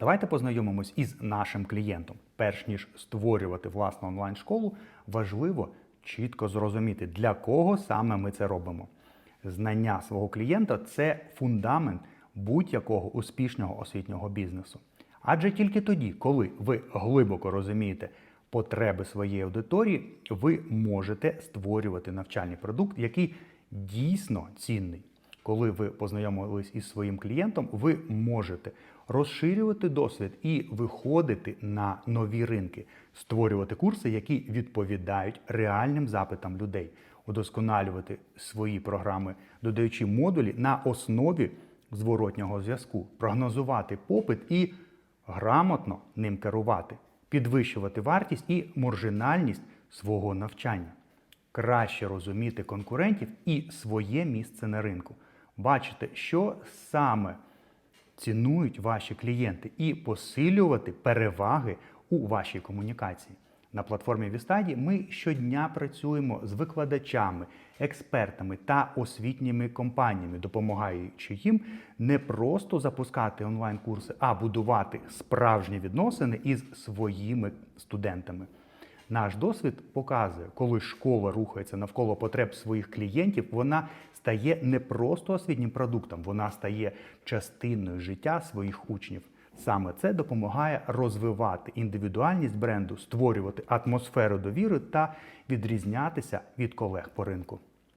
Давайте познайомимось із нашим клієнтом. Перш ніж створювати власну онлайн-школу, важливо чітко зрозуміти, для кого саме ми це робимо. Знання свого клієнта це фундамент будь-якого успішного освітнього бізнесу. Адже тільки тоді, коли ви глибоко розумієте потреби своєї аудиторії, ви можете створювати навчальний продукт, який дійсно цінний. Коли ви познайомились із своїм клієнтом, ви можете розширювати досвід і виходити на нові ринки, створювати курси, які відповідають реальним запитам людей, удосконалювати свої програми, додаючи модулі на основі зворотнього зв'язку, прогнозувати попит і грамотно ним керувати, підвищувати вартість і маржинальність свого навчання краще розуміти конкурентів і своє місце на ринку, бачити, що саме цінують ваші клієнти, і посилювати переваги у вашій комунікації. На платформі Вістаді ми щодня працюємо з викладачами, експертами та освітніми компаніями, допомагаючи їм не просто запускати онлайн-курси, а будувати справжні відносини із своїми студентами. Наш досвід показує, коли школа рухається навколо потреб своїх клієнтів, вона стає не просто освітнім продуктом, вона стає частиною життя своїх учнів. Саме це допомагає розвивати індивідуальність бренду, створювати атмосферу довіри та відрізнятися від колег по ринку.